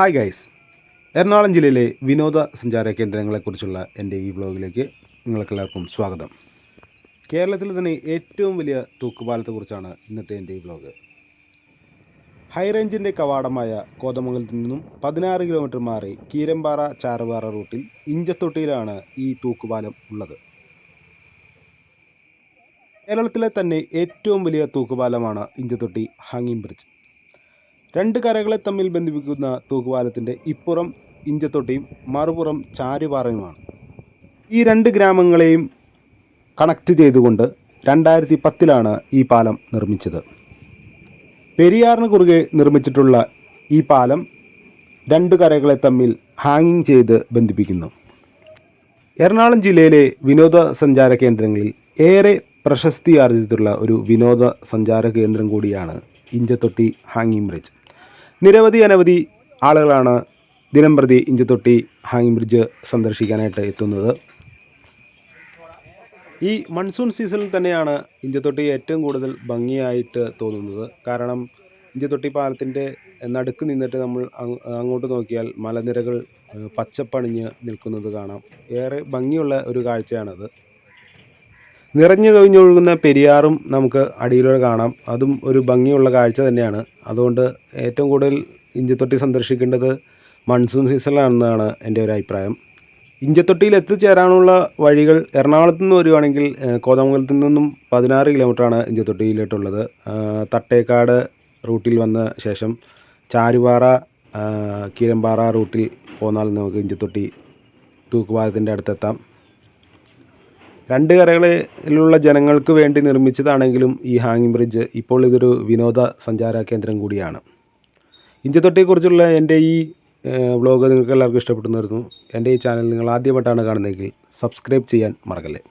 Hi guys Ernakulam ജില്ലയിലെ വിനോദസഞ്ചാര കേന്ദ്രങ്ങളെക്കുറിച്ചുള്ള എന്റെ ഈ വ്ലോഗിലേക്ക് നിങ്ങൾക്കെല്ലാവർക്കും സ്വാഗതം. കേരളത്തിലെ തന്നെ ഏറ്റവും വലിയ തൂക്കുപാലത്തെക്കുറിച്ചാണ് ഇന്നത്തെ എന്റെ ഈ വ്ലോഗ്. ഹൈറേഞ്ചിന്റെ കവാടമായ കോതമംഗലത്തിൽ നിന്നും പതിനാറ് കിലോമീറ്റർ മാറി കീരമ്പാറ ചാറുപാറ റൂട്ടിൽ ഇഞ്ചത്തൊട്ടിയിലാണ് ഈ തൂക്കുപാലം ഉള്ളത്. കേരളത്തിലെ തന്നെ ഏറ്റവും വലിയ തൂക്കുപാലമാണ് ഇഞ്ചത്തൊട്ടി ഹാങ്ങിംഗ് ബ്രിഡ്ജ് രണ്ട് കരകളെ തമ്മിൽ ബന്ധിപ്പിക്കുന്ന തൂക്കുപാലത്തിന്റെ ഇപ്പുറം ഇഞ്ചത്തൊട്ടിയും മറുപുറം ചാരുപാറയുമാണ്. ഈ രണ്ട് ഗ്രാമങ്ങളെയും കണക്ട് ചെയ്തുകൊണ്ട് രണ്ടായിരത്തി പത്തിലാണ് ഈ പാലം നിർമ്മിച്ചത്. പെരിയാറിന് കുറുകെ നിർമ്മിച്ചിട്ടുള്ള ഈ പാലം രണ്ട് കരകളെ തമ്മിൽ ഹാങ്ങിങ് ചെയ്ത് ബന്ധിപ്പിക്കുന്നു. എറണാകുളം ജില്ലയിലെ വിനോദസഞ്ചാര കേന്ദ്രങ്ങളിൽ ഏറെ പ്രശസ്തി ആർജിച്ചിട്ടുള്ള ഒരു വിനോദസഞ്ചാര കേന്ദ്രം കൂടിയാണ് ഇഞ്ചത്തൊട്ടി ഹാങ്ങിങ് ബ്രിഡ്ജ്. നിരവധി അനവധി ആളുകളാണ് ദിനം ദിനംപ്രതി ഇഞ്ചത്തൊട്ടി ഹാങ്ങിങ് ബ്രിഡ്ജ് സന്ദർശിക്കാനായിട്ട് എത്തുന്നത്. ഈ മൺസൂൺ സീസണിൽ തന്നെയാണ് ഇഞ്ചത്തൊട്ടി ഏറ്റവും കൂടുതൽ ഭംഗിയായിട്ട് തോന്നുന്നത്. കാരണം ഇഞ്ചത്തൊട്ടി പാലത്തിന്റെ നടുക്ക് നിന്നിട്ട് നമ്മൾ അങ്ങോട്ട് നോക്കിയാൽ മലനിരകൾ പച്ചപ്പണിഞ്ഞ് നിൽക്കുന്നത് കാണാം. ഏറെ ഭംഗിയുള്ള ഒരു കാഴ്ചയാണത്. നിറഞ്ഞു കവിഞ്ഞൊഴുകുന്ന പെരിയാറും നമുക്ക് അടിയിലൂടെ കാണാം. അതും ഒരു ഭംഗിയുള്ള കാഴ്ച തന്നെയാണ്. അതുകൊണ്ട് ഏറ്റവും കൂടുതൽ ഇഞ്ചത്തൊട്ടി സന്ദർശിക്കേണ്ടത് മൺസൂൺ സീസണിലാണെന്നാണ് എന്റെ ഒരു അഭിപ്രായം. ഇഞ്ചത്തൊട്ടിയിൽ എത്തിച്ചേരാനുള്ള വഴികൾ എറണാകുളത്തു നിന്ന് വരുവാണെങ്കിൽ കോതമംഗലത്തിൽ കോതമംഗലത്ത് നിന്നും പതിനാറ് കിലോമീറ്ററാണ് ഇഞ്ചത്തൊട്ടിയിലോട്ടുള്ളത്. തട്ടേക്കാട് റൂട്ടിൽ വന്ന ശേഷം ചാരുപാറ കീരമ്പാറ റൂട്ടിൽ പോന്നാൽ നമുക്ക് ഇഞ്ചത്തൊട്ടി തൂക്കുപാലത്തിന്റെ അടുത്തെത്താം. രണ്ട് കരകളിലുള്ള ജനങ്ങൾക്ക് വേണ്ടി നിർമ്മിച്ചതാണെങ്കിലും ഈ ഹാങ്ങിങ് ബ്രിഡ്ജ് ഇപ്പോൾ ഇതൊരു വിനോദ സഞ്ചാര കേന്ദ്രം കൂടിയാണ്. ഇഞ്ചിത്തൊട്ടിയെക്കുറിച്ചുള്ള എന്റെ ഈ വ്ളോഗ് നിങ്ങൾക്ക് എല്ലാവർക്കും ഇഷ്ടപ്പെട്ടു എന്റെ ഈ ചാനൽ നിങ്ങൾ ആദ്യമായിട്ടാണ് കാണുന്നതെങ്കിൽ സബ്സ്ക്രൈബ് ചെയ്യാൻ മറക്കല്ലേ.